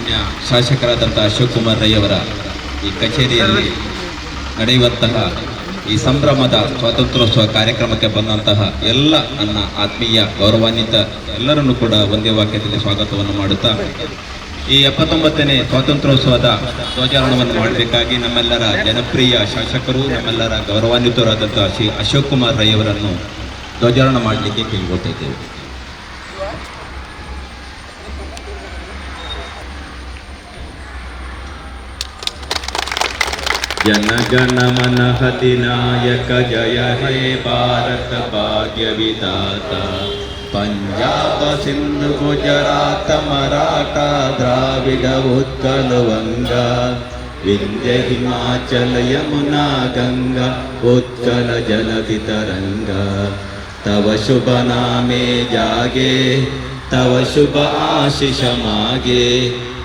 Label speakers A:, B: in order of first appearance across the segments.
A: ಮಾನ್ಯ ಶಾಸಕರಾದಂಥ ಅಶೋಕ್ ಕುಮಾರ್ ರೈ ಅವರ ಈ ಕಚೇರಿಯಲ್ಲಿ ನಡೆಯುವಂತಹ ಈ ಸಂಭ್ರಮದ ಸ್ವಾತಂತ್ರ್ಯೋತ್ಸವ ಕಾರ್ಯಕ್ರಮಕ್ಕೆ ಬಂದಂತಹ ಎಲ್ಲ ನನ್ನ ಆತ್ಮೀಯ ಗೌರವಾನ್ವಿತ ಎಲ್ಲರನ್ನೂ ಕೂಡ ಒಂದೇ ವಾಕ್ಯದಲ್ಲಿ ಸ್ವಾಗತವನ್ನು ಮಾಡುತ್ತಾ, ಈ ಎಪ್ಪತ್ತೊಂಬತ್ತನೇ ಸ್ವಾತಂತ್ರ್ಯೋತ್ಸವದ ಧ್ವಜಾರೋಹಣವನ್ನು ಮಾಡಬೇಕಾಗಿ ನಮ್ಮೆಲ್ಲರ ಜನಪ್ರಿಯ ಶಾಸಕರು, ನಮ್ಮೆಲ್ಲರ ಗೌರವಾನ್ವಿತರಾದಂತಹ ಶ್ರೀ ಅಶೋಕ್ ಕುಮಾರ್ ರೈ ಅವರನ್ನು ಧ್ವಜಾರೋಹಣ ಮಾಡಲಿಕ್ಕೆ ಕೇಳ್ಕೊಳ್ತಾ जनगणमनहतिनायक जय हे भारत भाग्य भाग्यविदाता पंजाब सिंधु गुजरात मराठा द्राविड उत्कल वङ्गा विन्द्य हिमाचल यमुना गङ्गा उत्कल जलति तरङ्गा तव शुभ नामे जागे, तव शुभ आशिष मागे।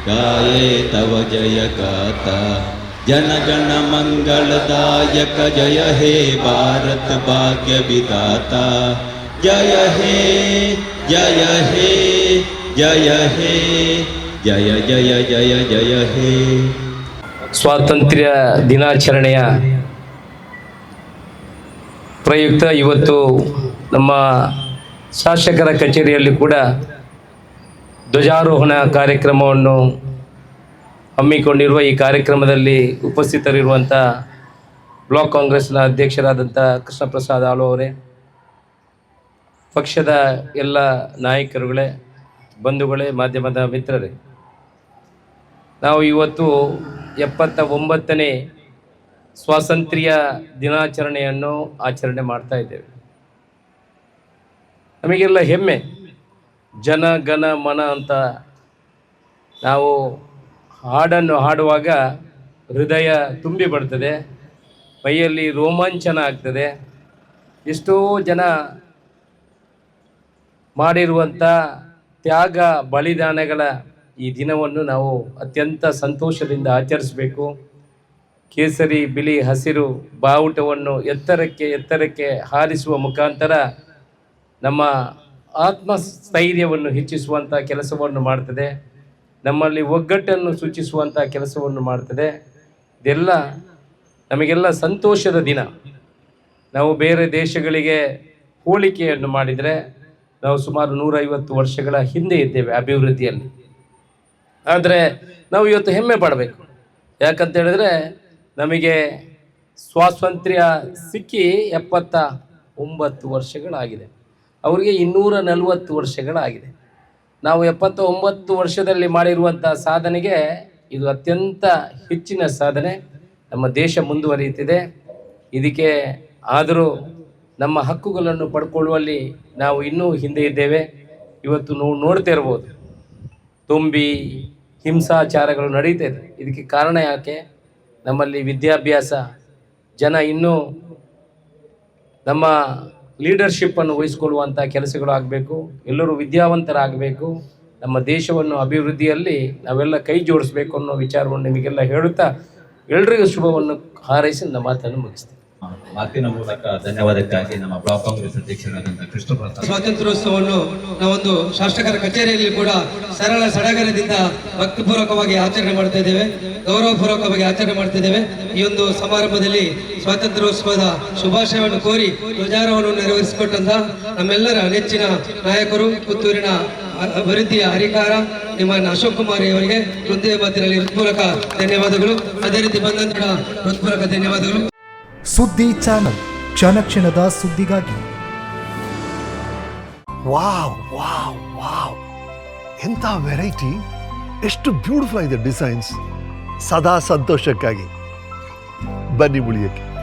A: गाये तव जय गाता। जन गण मंगलदायक जय हे भारत भाग्य विधाता जय हे जय हे जय हे जय जय जय जय हे
B: ಸ್ವಾತಂತ್ರ್ಯ ದಿನಾಚರಣೆಯ ಪ್ರಯುಕ್ತ ಇವತ್ತು ನಮ್ಮ ಶಾಸಕರ ಕಚೇರಿಯಲ್ಲಿ ಕೂಡ ಧ್ವಜಾರೋಹಣ ಕಾರ್ಯಕ್ರಮವನ್ನು ಹಮ್ಮಿಕೊಂಡಿರುವ ಈ ಕಾರ್ಯಕ್ರಮದಲ್ಲಿ ಉಪಸ್ಥಿತರಿರುವಂಥ ಬ್ಲಾಕ್ ಕಾಂಗ್ರೆಸ್ನ ಅಧ್ಯಕ್ಷರಾದಂಥ ಕೃಷ್ಣ ಪ್ರಸಾದ್ ಅವರೇ, ಪಕ್ಷದ ಎಲ್ಲ ನಾಯಕರುಗಳೇ, ಬಂಧುಗಳೇ, ಮಾಧ್ಯಮದ ಮಿತ್ರರೇ, ನಾವು ಇವತ್ತು ಎಪ್ಪತ್ತ ಒಂಬತ್ತನೇ ಸ್ವಾತಂತ್ರ್ಯ ದಿನಾಚರಣೆಯನ್ನು ಆಚರಣೆ ಮಾಡ್ತಾ ಇದ್ದೇವೆ. ನಮಗೆಲ್ಲ ಹೆಮ್ಮೆ, ಜನ ಗನ ಮನ ಅಂತ ನಾವು ಹಾಡನ್ನು ಹಾಡುವಾಗ ಹೃದಯ ತುಂಬಿ ಬರ್ತದೆ ಮೈಯಲ್ಲಿ ರೋಮಾಂಚನ ಆಗ್ತದೆ. ಎಷ್ಟೋ ಜನ ಮಾಡಿರುವಂಥ ತ್ಯಾಗ ಬಲಿದಾನಗಳ ಈ ದಿನವನ್ನು ನಾವು ಅತ್ಯಂತ ಸಂತೋಷದಿಂದ ಆಚರಿಸಬೇಕು. ಕೇಸರಿ, ಬಿಳಿ ಹಸಿರು ಬಾವುಟವನ್ನು ಎತ್ತರಕ್ಕೆ ಎತ್ತರಕ್ಕೆ ಹಾರಿಸುವ ಮುಖಾಂತರ ನಮ್ಮ ಆತ್ಮಸ್ಥೈರ್ಯವನ್ನು ಹೆಚ್ಚಿಸುವಂಥ ಕೆಲಸವನ್ನು ಮಾಡ್ತದೆ. ನಮ್ಮಲ್ಲಿ ಒಗ್ಗಟ್ಟನ್ನು ಸೂಚಿಸುವಂಥ ಕೆಲಸವನ್ನು ಮಾಡ್ತದೆ. ಇದೆಲ್ಲ ನಮಗೆಲ್ಲ ಸಂತೋಷದ ದಿನ. ನಾವು ಬೇರೆ ದೇಶಗಳಿಗೆ ಹೋಲಿಕೆಯನ್ನು ಮಾಡಿದರೆ ನಾವು ಸುಮಾರು ನೂರೈವತ್ತು ವರ್ಷಗಳ ಹಿಂದೆ ಇದ್ದೇವೆ ಅಭಿವೃದ್ಧಿಯಲ್ಲಿ. ಆದರೆ ನಾವು ಇವತ್ತು ಹೆಮ್ಮೆ ಪಡಬೇಕು. ಯಾಕಂತ ಹೇಳಿದ್ರೆ ನಮಗೆ ಸ್ವಾತಂತ್ರ್ಯ ಸಿಕ್ಕಿ ಎಪ್ಪತ್ತ ಒಂಬತ್ತು ವರ್ಷಗಳಾಗಿದೆ. ಅವರಿಗೆ ಇನ್ನೂರ ನಲವತ್ತು ವರ್ಷಗಳಾಗಿದೆ. ನಾವು ಎಪ್ಪತ್ತ ಒಂಬತ್ತು ವರ್ಷದಲ್ಲಿ ಮಾಡಿರುವಂಥ ಸಾಧನೆಗೆ ಇದು ಅತ್ಯಂತ ಹೆಚ್ಚಿನ ಸಾಧನೆ. ನಮ್ಮ ದೇಶ ಮುಂದುವರಿಯುತ್ತಿದೆ. ಇದಕ್ಕೆ ಆದರೂ ನಮ್ಮ ಹಕ್ಕುಗಳನ್ನು ಪಡ್ಕೊಳ್ಳುವಲ್ಲಿ ನಾವು ಇನ್ನೂ ಹಿಂದೆ ಇದ್ದೇವೆ. ಇವತ್ತು ನಾವು ನೋಡ್ತಾ ಇರ್ಬೋದು. ತುಂಬಿ ಹಿಂಸಾಚಾರಗಳು ನಡೀತಾ ಇದೆ. ಇದಕ್ಕೆ ಕಾರಣ ಯಾಕೆ? ನಮ್ಮಲ್ಲಿ ವಿದ್ಯಾಭ್ಯಾಸ, ಜನ ಇನ್ನೂ ನಮ್ಮ ಲೀಡರ್ಶಿಪ್ಪನ್ನು ವಹಿಸಿಕೊಳ್ಳುವಂಥ ಕೆಲಸಗಳು ಆಗಬೇಕು, ಎಲ್ಲರೂ ವಿದ್ಯಾವಂತರಾಗಬೇಕು, ನಮ್ಮ ದೇಶವನ್ನು ಅಭಿವೃದ್ಧಿಯಲ್ಲಿ ನಾವೆಲ್ಲ ಕೈ ಜೋಡಿಸ್ಬೇಕು ಅನ್ನೋ ವಿಚಾರವನ್ನು ನಿಮಗೆಲ್ಲ ಹೇಳುತ್ತಾ ಎಲ್ರಿಗೂ ಶುಭವನ್ನು ಹಾರೈಸಿ ನನ್ನ ಮಾತನ್ನು ಮುಗಿಸ್ತೀನಿ.
A: ಮಾತಿನ ಮೂಲಕ ಧನ್ಯವಾದಕ್ಕಾಗಿ ನಮ್ಮ ಬ್ಲಾಕ್ ಕಾಂಗ್ರೆಸ್ ಅಧ್ಯಕ್ಷರಾದಂತಹ ಕೃಷ್ಣ ಪ್ರಸಾದ್
C: ಸ್ವಾತಂತ್ರ್ಯೋತ್ಸವವನ್ನು ನಾವೊಂದು ಶಾಸಕರ ಕಚೇರಿಯಲ್ಲಿ ಕೂಡ ಸರಳ ಸಡಗರದಿಂದ ಭಕ್ತಿಪೂರ್ವಕವಾಗಿ ಆಚರಣೆ ಮಾಡ್ತಾ ಇದ್ದೇವೆ, ಗೌರವಪೂರ್ವಕವಾಗಿ ಆಚರಣೆ ಮಾಡ್ತಾ ಇದ್ದೇವೆ. ಈ ಒಂದು ಸಮಾರಂಭದಲ್ಲಿ ಸ್ವಾತಂತ್ರ್ಯೋತ್ಸವದ ಶುಭಾಶಯವನ್ನು ಕೋರಿ ಧ್ವಜಾರೋಹವನ್ನು ನೆರವೇರಿಸಿಕೊಟ್ಟಂತಹ ನಮ್ಮೆಲ್ಲರ ನೆಚ್ಚಿನ ನಾಯಕರು, ಪುತ್ತೂರಿನ ಅಭಿವೃದ್ಧಿಯ ಹರಿಕಾರ ನಿಮ್ಮ ಅಶೋಕ್ ಕುಮಾರ್ ಅವರಿಗೆ ಹೃದಯ ಮಾತಿನಲ್ಲಿ ಹೃತ್ಪೂರ್ವಕ ಧನ್ಯವಾದಗಳು. ಅದೇ ರೀತಿ ಬಂದಂತಹ ಹೃತ್ಪೂರ್ವಕ ಧನ್ಯವಾದಗಳು.
D: ಸುದ್ದಿ ಚಾನಲ್ ಕ್ಷಣ ಕ್ಷಣದ ಸುದ್ದಿಗಾಗಿ.
E: Wow wow wow. ಎಂಥ ವೆರೈಟಿ. ಎಷ್ಟು ಬ್ಯೂಟಿಫುಲ್ ಆಗಿದೆ ಡಿಸೈನ್ಸ್. ಸದಾ ಸಂತೋಷಕ್ಕಾಗಿ. ಬನ್ನಿ ಉಳಿಯಕ್ಕೆ.